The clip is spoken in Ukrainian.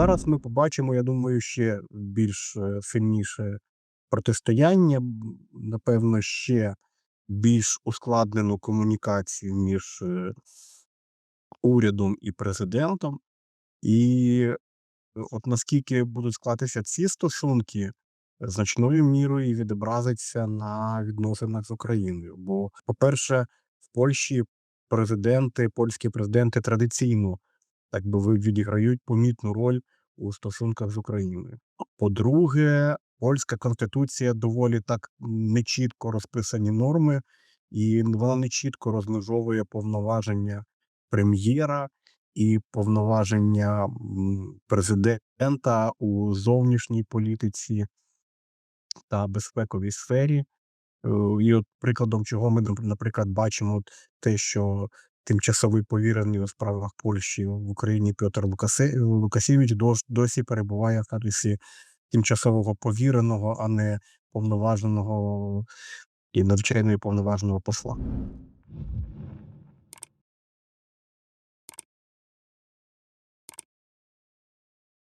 зараз ми побачимо, я думаю, ще більш е, сильніше протистояння, напевно, ще більш ускладнену комунікацію між е, урядом і президентом. І е, от наскільки будуть складатися ці стосунки, значною мірою відобразиться на відносинах з Україною. Бо, по-перше, в Польщі президенти, польські президенти традиційно так би відіграють помітну роль у стосунках з Україною. По-друге, польська конституція доволі так нечітко розписані норми, і вона нечітко розмежовує повноваження прем'єра і повноваження президента у зовнішній політиці та безпековій сфері. Е, І от прикладом чого ми, наприклад, бачимо те, що тимчасовий повірений у справах Польщі в Україні Петр Лукасєвич досі перебуває в статусі тимчасового повіреного, а не повноваженого і надзвичайно повноваженого посла.